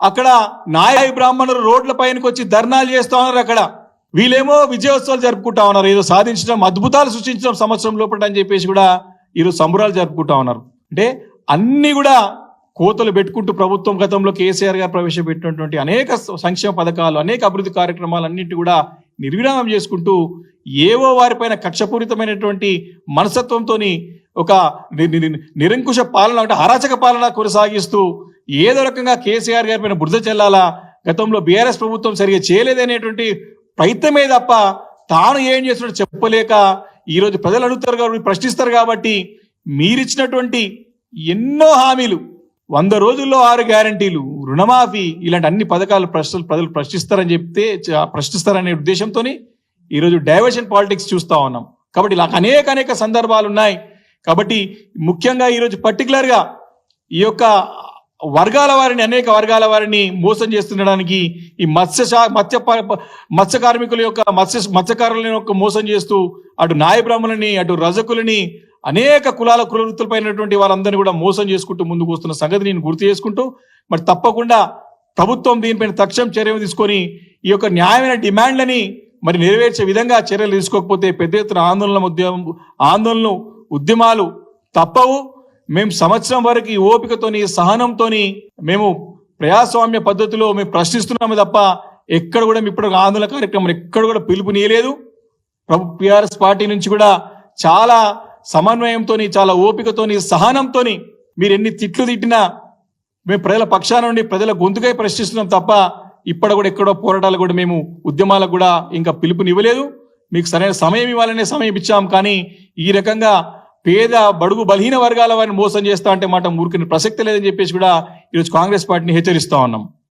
అక్కడ నాయ బ్రాహ్మణులు రోడ్ల పైనకి వచ్చి ధర్నాలు చేస్తా ఉన్నారు అక్కడ. వీళ్ళేమో విజయోత్సవాలు జరుపుకుంటా ఉన్నారు. ఏదో సాధించడం అద్భుతాలు సృష్టించడం సంవత్సరం లోపల అని చెప్పేసి కూడా ఈరోజు సంబరాలు జరుపుకుంటా ఉన్నారు. అంటే అన్ని కూడా కోతలు పెట్టుకుంటూ ప్రభుత్వం గతంలో కేసీఆర్ గారు ప్రవేశపెట్టినటువంటి అనేక సంక్షేమ పథకాలు అనేక అభివృద్ధి కార్యక్రమాలు అన్నింటి కూడా నిర్విరామం చేసుకుంటూ ఏవో వారిపైన కక్షపూరితమైనటువంటి మనస్తత్వంతో ఒక నిరంకుశ పాలన అంటే అరాచక పాలన కొనసాగిస్తూ ఏదో రకంగా కేసీఆర్ గారి పైన బురద చెల్లాలా? గతంలో బీఆర్ఎస్ ప్రభుత్వం సరిగా చేయలేదనేటువంటి ప్రయత్నమే తప్ప తాను ఏం చేస్తున్నాడో చెప్పలేక ఈరోజు ప్రజలు అడుగుతారు కాబట్టి ప్రశ్నిస్తారు కాబట్టి మీరిచ్చినటువంటి ఎన్నో హామీలు వంద రోజుల్లో ఆరు గ్యారంటీలు రుణమాఫీ ఇలాంటి అన్ని పథకాలు ప్రశ్నలు ప్రజలు ప్రశ్నిస్తారని చెప్తే ప్రశ్నిస్తారనే ఉద్దేశంతో ఈరోజు డైవర్షన్ పాలిటిక్స్ చూస్తా ఉన్నాం. కాబట్టి ఇలా అనేక అనేక సందర్భాలు ఉన్నాయి కాబట్టి ముఖ్యంగా ఈరోజు పర్టికులర్గా ఈ యొక్క వర్గాల వారిని అనేక వర్గాల వారిని మోసం చేస్తుండడానికి ఈ మత్స్య మత్స్య ప- మత్స్య కార్మికుల యొక్క మత్స్య మత్స్యకారుల యొక్క మోసం చేస్తూ అటు నాయ బ్రాహ్మణులని అటు రజకులని అనేక కులాల కులవృత్తులపైనటువంటి వాళ్ళందరినీ కూడా మోసం చేసుకుంటూ ముందుకు వస్తున్న సంగతి నేను గుర్తు చేసుకుంటూ మరి తప్పకుండా ప్రభుత్వం దీనిపైన తక్షణం చర్యలు తీసుకొని ఈ యొక్క న్యాయమైన డిమాండ్లని మరి నెరవేర్చే విధంగా చర్యలు తీసుకోకపోతే పెద్ద ఎత్తున ఆందోళన ఉద్యమం ఆందోళనలు ఉద్యమాలు తప్పవు. మేము సంవత్సరం వరకు ఈ ఓపికతోని సహనంతోని మేము ప్రజాస్వామ్య పద్ధతిలో మేము ప్రశ్నిస్తున్నాము తప్ప ఎక్కడ కూడా ఇప్పుడు ఆందోళన కార్యక్రమం ఎక్కడ కూడా పిలుపునీయలేదు. ప్రభు పిఆర్ఎస్ పార్టీ నుంచి కూడా చాలా సమన్వయంతోని చాలా ఓపికతోని సహనంతోని మీరు ఎన్ని తిట్లు తిట్టినా మేము ప్రజల పక్షాన నుండి ప్రజల గొంతుకై ప్రశ్నిస్తున్నాం తప్ప ఇప్పటి కూడా ఎక్కడో పోరాటాలు కూడా మేము ఉద్యమాలకు కూడా ఇంకా పిలుపునివ్వలేదు. మీకు సరైన సమయం ఇవ్వాలనే సమయం ఇచ్చాం కానీ ఈ రకంగా పేద బడుగు బలహీన వర్గాల వారిని మోసం చేస్తా అంటే మాట ఊరికిన ప్రసక్తి లేదని చెప్పేసి కూడా ఈరోజు కాంగ్రెస్ పార్టీని హెచ్చరిస్తా ఉన్నాం.